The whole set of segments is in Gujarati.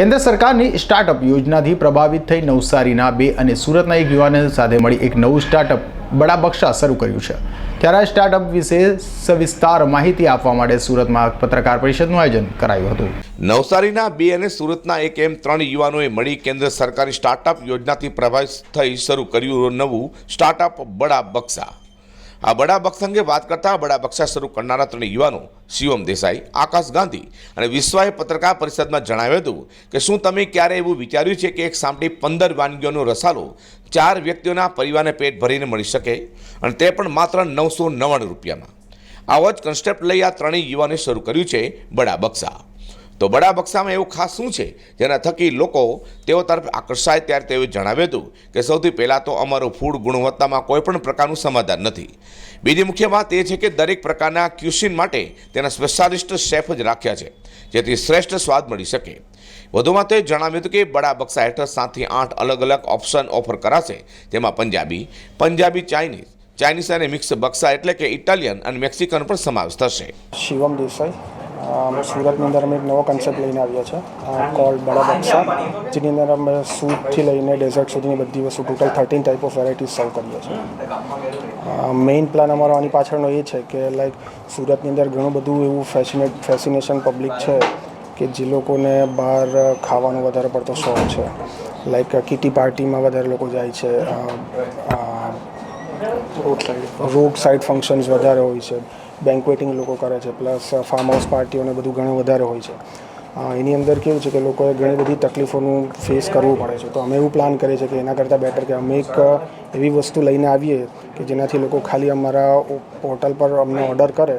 કેન્દ્ર સરકારની સ્ટાર્ટઅપ યોજનાથી પ્રભાવિત થઈ નવસારીના બે અને સુરતના એક યુવાને સાથે મળી એક નવું સ્ટાર્ટઅપ બડા બક્ષા શરૂ કર્યું છે. ત્યારે આ સ્ટાર્ટઅપ વિશે સવિસ્તાર માહિતી આપવા માટે સુરતમાં પત્રકાર પરિષદનું આયોજન કરાયું હતું. નવસારીના બે અને સુરતના એક એમ ત્રણ યુવાનોએ મળી કેન્દ્ર સરકારી સ્ટાર્ટઅપ યોજનાથી પ્રભાવિત થઈ શરૂ કર્યું નવું સ્ટાર્ટઅપ બડા બક્સા આ બડા બક્ષ અંગે વાત કરતા બડા બક્ષા શરૂ કરનારા ત્રણ યુવાનો શિવમ દેસાઈ, આકાશ ગાંધી અને વિશ્વાએ પત્રકાર પરિષદમાં જણાવ્યું હતું કે શું તમે ક્યારે એવું વિચાર્યું છે કે એક સાંભળી પંદર વાનગીઓનો રસાલો ચાર વ્યક્તિઓના પરિવારને પેટ ભરીને મળી શકે? અને તે પણ માત્ર નવસો નવ્વાણું રૂપિયામાં. આવો જ કન્સેપ્ટ લઈ આ ત્રણેય યુવાને શરૂ કર્યું છે બડા બક્સા તો બડા બક્સામાં એવું ખાસ શું છે? જેના થકી લોકો તેઓ તરફ આકર્ષાય ત્યારે તેઓએ જણાવ્યું હતું કે સૌથી પહેલાં તો અમારું ફૂડ ગુણવત્તામાં કોઈપણ પ્રકારનું સમાધાન નથી. બીજી મુખ્ય વાત એ છે કે દરેક પ્રકારના ક્યુસિન માટે તેના સ્પેશિયાલિસ્ટ શેફ જ રાખ્યા છે, જેથી શ્રેષ્ઠ સ્વાદ મળી શકે. વધુમાં તે જણાવ્યું હતું કે બડા બક્સા હેઠળ સાતથી આઠ અલગ અલગ ઓપ્શન ઓફર કરાશે, જેમાં પંજાબી પંજાબી ચાઇનીઝ ચાઇનીઝ અને મિક્સ બક્સા એટલે કે ઇટાલિયન અને મેક્સિકન પણ સમાવેશ થશે. શિવમ દેસાઈ. અ, સુરતની અંદર અમે એક નવો કન્સેપ્ટ લઈને આવ્યા છે. કોલ બડા બક્સા જેની અંદર અમે સૂપથી લઈને ડેઝર્ટ સુધીની બધી વસ્તુ total thirteen type of varieties serve કરીએ છીએ. મેઇન પ્લાન અમારો આની પાછળનો એ છે કે લાઈક સુરતની અંદર ઘણું બધું એવું ફેસિનેટ ફેસિનેશન પબ્લિક છે કે જે લોકોને બહાર ખાવાનો વધારે પડતો શોખ છે. લાઈક કિટી પાર્ટીમાં વધારે લોકો જાય છે. રોડ સાઇડ ફંક્શન્સ વધારે હોય છે. બેન્કવેટિંગ લોકો કરે છે પ્લસ ફાર્મ હાઉસ પાર્ટીઓને બધું ઘણું વધારે હોય છે. એની અંદર કેવું છે કે લોકોએ ઘણી બધી તકલીફોનું ફેસ કરવું પડે છે. તો અમે એવું પ્લાન કરીએ છીએ કે એના કરતાં બેટર કે અમે એક એવી વસ્તુ લઈને આવીએ કે જેનાથી લોકો ખાલી અમારા પોર્ટલ પર અમને ઓર્ડર કરે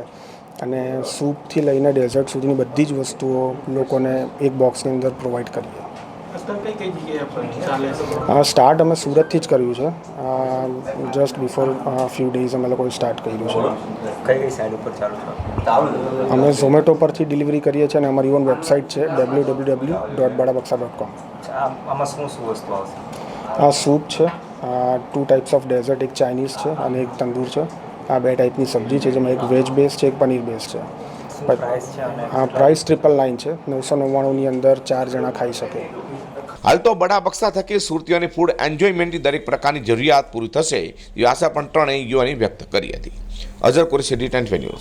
અને સૂપથી લઈને ડેઝર્ટ સુધીની બધી જ વસ્તુઓ લોકોને એક બોક્સની અંદર પ્રોવાઈડ કરીએ. કઈ કઈ જગ્યાએ ચાલે આ સ્ટાર્ટ અમે સુરતથી જ કર્યું છે. જસ્ટ બિફોર ફ્યુ ડેઝ અમે લોકોએ સ્ટાર્ટ કર્યું છે. કઈ કઈ સાઈડ ઉપર ચાલુ છે? અમે ઝોમેટો પરથી ડિલિવરી કરીએ છીએ અને અમારી ઓન વેબસાઇટ છે W W W dot Badabaksa dot com આ- આમાં શું શું વસ્તુ આવશે? આ સૂપ છે ટુ ટાઈપ્સ ઓફ ડેઝર્ટ એક ચાઇનીઝ છે અને એક તંદૂર છે. આ બે ટાઈપની સબ્જી છે જેમાં એક વેજ બેઝ છે એક પનીર બેઝ છે. આ પ્રાઇસ ટ્રિપલ નાઇન છે. નવસો નવ્વાણુંની અંદર ચાર જણા ખાઈ શકે. હાલ તો બડા બક્સા થકી સુરતીઓની ફૂડ એન્જોયમેન્ટની દરેક પ્રકારની જરૂરિયાત પૂરી થશે, એવી આશા પણ ત્રણેય યુવાની વ્યક્ત કરી હતી. Azhar Qureshi D ten news.